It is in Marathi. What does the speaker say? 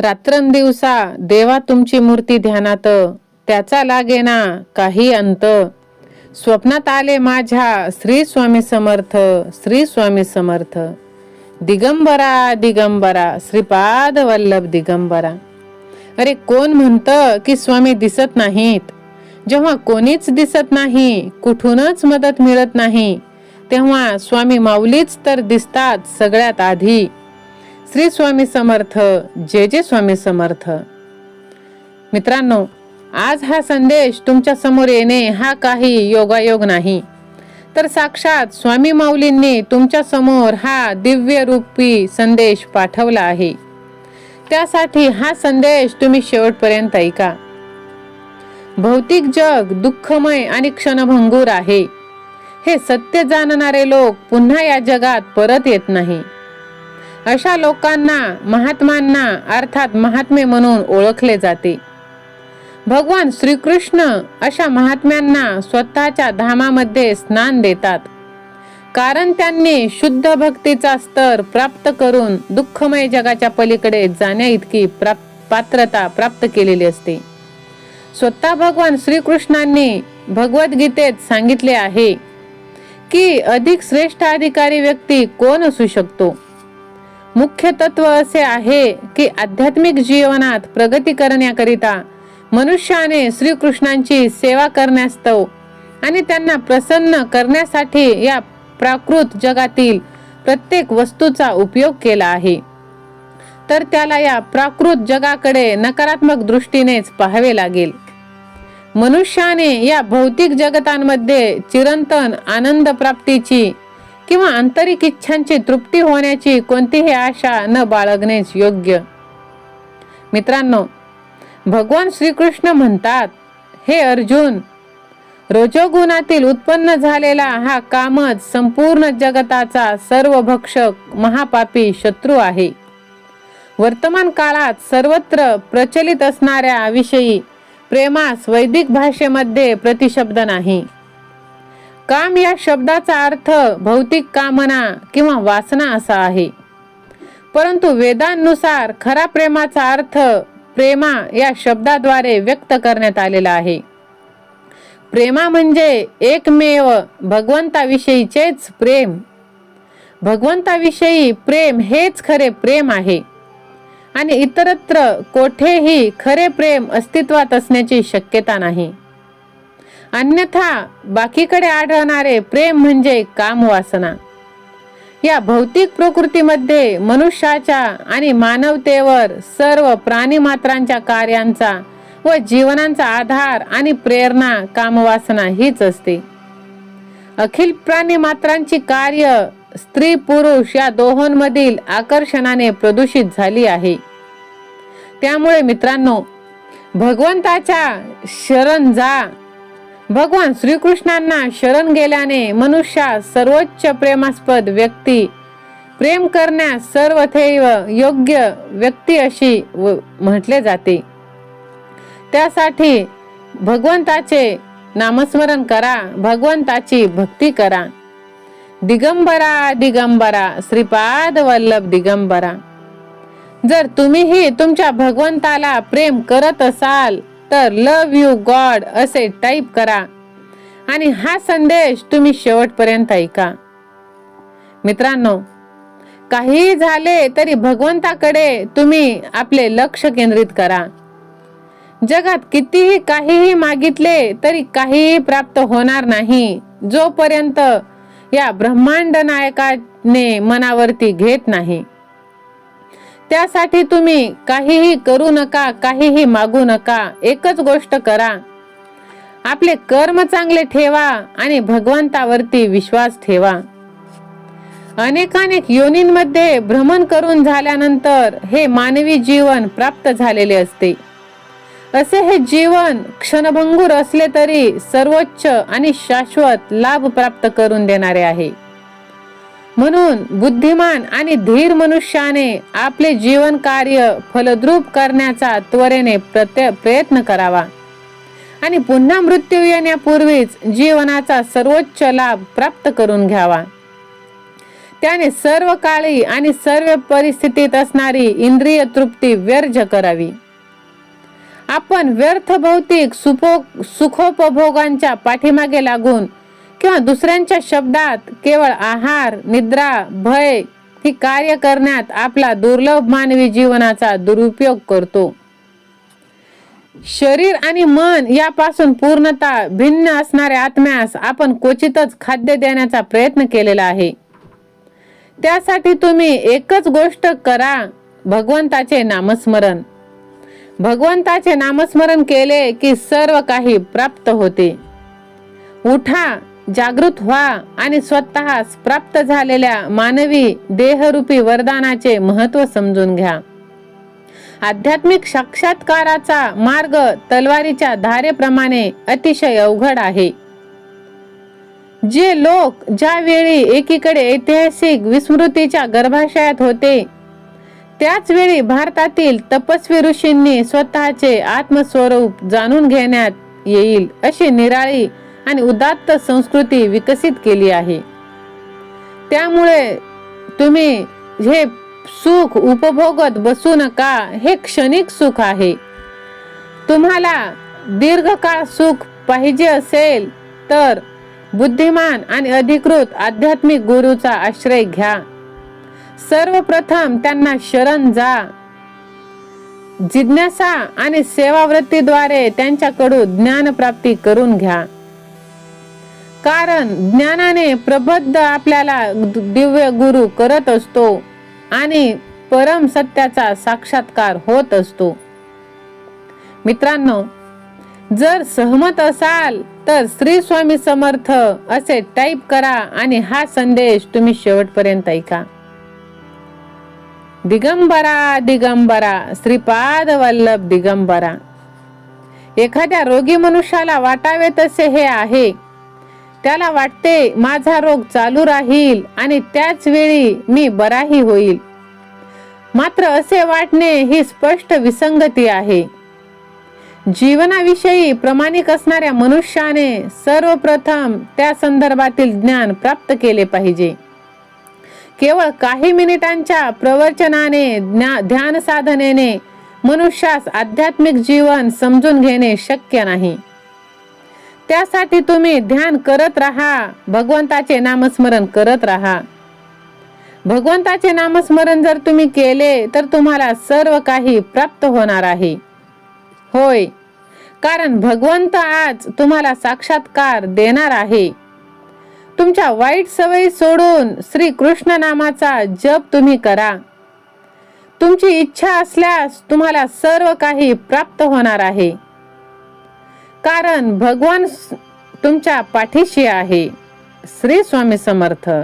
रात्रंदिवसा देवा तुमची मूर्ती ध्यानात त्याचा लागेना काही अंत. स्वप्नात आले माझ्या श्री स्वामी समर्थ श्री स्वामी समर्थ. दिगंबरा दिगंबरा श्रीपाद वल्लभ दिगंबरा. अरे कोण म्हणतं की स्वामी दिसत नाहीत? जेव्हा कोणीच दिसत नाही कुठूनच मदत मिळत नाही तेव्हा स्वामी माऊलीच तर दिसतात सगळ्यात आधी. श्री स्वामी समर्थ जे जे स्वामी समर्थ. मित्रांनो आज हा संदेश तुमच्यासमोर येणे हा काही योगायोग नाही. तर साक्षात स्वामी माऊलींनी तुमच्यासमोर हा दिव्य रूपी संदेश पाठवला आहे. त्यासाठी हा संदेश तुम्ही शेवटपर्यंत ऐका. भौतिक जग दुःखमय आणि क्षणभंगूर आहे. हे सत्य जाणणारे लोक पुन्हा या जगात परत येत नाही. अशा लोकांना महात्मांना अर्थात महात्मे म्हणून ओळखले जाते. भगवान श्रीकृष्ण अशा महात्म्यांना स्वतःच्या धामामध्ये स्नान देतात. कारण त्यांनी शुद्ध भक्तीचा स्तर प्राप्त करून दुःखमय जगाच्या पलीकडे जाण्या इतकी पात्रता प्राप्त केलेली असते. स्वतः भगवान श्रीकृष्णांनी भगवद्गीतेत सांगितले आहे की अधिक श्रेष्ठ अधिकारी व्यक्ती कोण असू शकतो? मुख्य तत्व असे आहे की आध्यात्मिक जीवनात प्रगती करण्याकरिता मनुष्याने श्रीकृष्णांची सेवा करण्यास्तव आणि त्यांना प्रसन्न करण्यासाठी या प्राकृत जगातील प्रत्येक वस्तूचा उपयोग केला आहे. तर त्याला या प्राकृत जगाकडे नकारात्मक दृष्टीनेच पाहावे लागेल. मनुष्याने या भौतिक जगतांमध्ये चिरंतन आनंद प्राप्तीची किंवा आंतरिक इच्छांची तृप्ती होण्याची कोणतीही आशा न बाळगणेच योग्य. मित्रांनो भगवान श्रीकृष्ण म्हणतात हे अर्जुन रजोगुणातील उत्पन्न झालेला हा कामच संपूर्ण जगताचा सर्व भक्षक महापापी शत्रू आहे. वर्तमान काळात सर्वत्र प्रचलित असणाऱ्या विषयी प्रेमास वैदिक भाषेमध्ये प्रतिशब्द नाही. काम या शब्दाचा अर्थ भौतिक कामना किंवा वासना असा आहे. परंतु वेदांनुसार खरा प्रेमाचा अर्थ प्रेमा या शब्दाद्वारे व्यक्त करण्यात आलेला आहे. प्रेमा म्हणजे एकमेव भगवंताविषयीचेच प्रेम. भगवंताविषयी प्रेम हेच खरे प्रेम आहे. आणि इतरत्र कोठेही खरे प्रेम अस्तित्वात असण्याची शक्यता नाही. अन्यथा बाकीकडे आढळणारे प्रेम म्हणजे कामवासना. या भौतिक प्रकृतीमध्ये मनुष्याच्या आणि मानवतेवर सर्व प्राणीमात्रांच्या कार्यांचा व जीवनांचा आधार आणि प्रेरणा कामवासना हीच असते. अखिल प्राणीमात्रांची कार्य स्त्री पुरुष या दोहोंमधील आकर्षणाने प्रदूषित झाली आहे. त्यामुळे मित्रांनो भगवंताच्या शरण जा भगवान श्रीकृष्णांना शरण गेल्याने मनुष्या सर्वोच्च प्रेमास्पद व्यक्ती प्रेम करण्यास सर्वथैव योग्य व्यक्ती अशी म्हटले जाते. त्यासाठी भगवंताचे नामस्मरण करा भगवंताची भक्ती करा. दिगंबरा दिगंबरा श्रीपाद वल्लभ दिगंबरा. जर तुम्हीही तुमच्या भगवंताला प्रेम करत असाल तर लव यू गॉड असे टाईप करा. आणि हा संदेश तुम्ही शेवटपर्यंत ऐका. मित्रांनो काही झाले तरी भगवंताकडे तुम्ही आपले लक्ष केंद्रित करा. जगात कितीही काहीही मागितले तरी काहीही प्राप्त होणार नाही. जोपर्यंत या ब्रह्मांड नायकाने मनावरती घेत नाही. त्यासाठी तुम्ही काहीही करू नका काहीही मागू नका. एकच गोष्ट करा. आपले कर्म चांगले ठेवा आणि भगवंतावरती विश्वास ठेवा. अनेकानेक योनींमध्ये भ्रमण करून झाल्यानंतर हे मानवी जीवन प्राप्त झालेले असते. असे हे जीवन क्षणभंगूर असले तरी सर्वोच्च आणि शाश्वत लाभ प्राप्त करून देणारे आहे. म्हणून बुद्धिमान आणि धीर मनुष्याने आपले जीवन कार्य फलद्रूप करण्याचा त्वरेने प्रयत्न करावा. आणि पुन्हा मृत्यू येण्यापूर्वीच जीवनाचा सर्वोच्च लाभ प्राप्त करून घ्यावा. त्याने सर्व काळी आणि सर्व परिस्थितीत असणारी इंद्रिय तृप्ती व्यर्ज करावी. आपण व्यर्थ भौतिक सुपो सुखोपभोगांच्या पाठीमागे लागून किंवा दुसऱ्यांच्या शब्दात केवळ आहार निद्रा भय ही कार्य करण्यात आपला दुर्लभ मानवी जीवनाचा दुरुपयोग करतो. शरीर आणि मन यापासून पूर्णता भिन्न असणाऱ्या आत्म्यास आपण क्वचितच खाद्य देण्याचा प्रयत्न केलेला आहे. त्यासाठी तुम्ही एकच गोष्ट करा भगवंताचे नामस्मरण. भगवंताचे नामस्मरण केले की सर्व काही प्राप्त होते. उठा जागृत व्हा आणि स्वतःस प्राप्त झालेल्या मानवी देहरूपी वरदानाचे महत्त्व समजून घ्या. आध्यात्मिक साक्षात्काराचा मार्ग तलवारीच्या धारेप्रमाणे अतिशय अवघड आहे. जे लोक ज्यावेळी एकीकडे ऐतिहासिक विस्मृतीच्या गर्भाशयात होते त्याच वेळी भारतातील तपस्वी ऋषींनी स्वतःचे आत्मस्वरूप जाणून घेण्यात येईल अशी निराळी आणि उदात्त संस्कृती विकसित केली आहे. त्यामुळे तुम्ही हे सुख उपभोगत बसू नका हे क्षणिक सुख आहे. तुम्हाला दीर्घकाळ सुख पाहिजे असेल तर बुद्धिमान आणि अधिकृत आध्यात्मिक गुरुचा आश्रय घ्या. सर्वप्रथम त्यांना शरण जा. जिज्ञासा आणि सेवावृत्तीद्वारे त्यांच्याकडून ज्ञानप्राप्ती करून घ्या. कारण ज्ञानाने प्रबद्ध आपल्याला दिव्य गुरु करत असतो आणि परम सत्याचा साक्षात्कार होत असतो. मित्रांनो जर सहमत असाल तर श्री स्वामी समर्थ असे टाईप करा आणि हा संदेश तुम्ही शेवटपर्यंत ऐका. दिगंबरा दिगंबरा श्रीपाद वल्लभ दिगंबरा. एखाद्या रोगी मनुष्याला वाटावे तसे हे आहे. त्याला वाटते माझा रोग चालू राहील आणि त्याच वेळी मी बराही होईल. मात्र असे वाटणे ही स्पष्ट विसंगती आहे. जीवनाविषयी प्रामाणिक असणाऱ्या मनुष्याने सर्वप्रथम त्या संदर्भातील ज्ञान प्राप्त केले पाहिजे. केवळ काही मिनिटांच्या प्रवचनाने ज्ञा- ध्यान साधनेने मनुष्यास आध्यात्मिक जीवन समजून घेणे शक्य नाही. त्यासाठी तुम्ही ध्यान करत राहा. भगवंताचे नामस्मरण करत राहा. भगवंताचे नामस्मरण जर तुम्ही केले तर तुम्हाला सर्व काही प्राप्त होणार आहे. होय. कारण भगवंत आज तुम्हाला साक्षात्कार देणार आहे. तुमच्या वाईट सवयी सोडून श्री कृष्ण नामाचा जप तुम्ही करा. तुमची इच्छा असल्यास तुम्हाला सर्व काही प्राप्त होणार आहे. कारण भगवान तुमच्या पाठीशी आहे. श्री स्वामी समर्थ.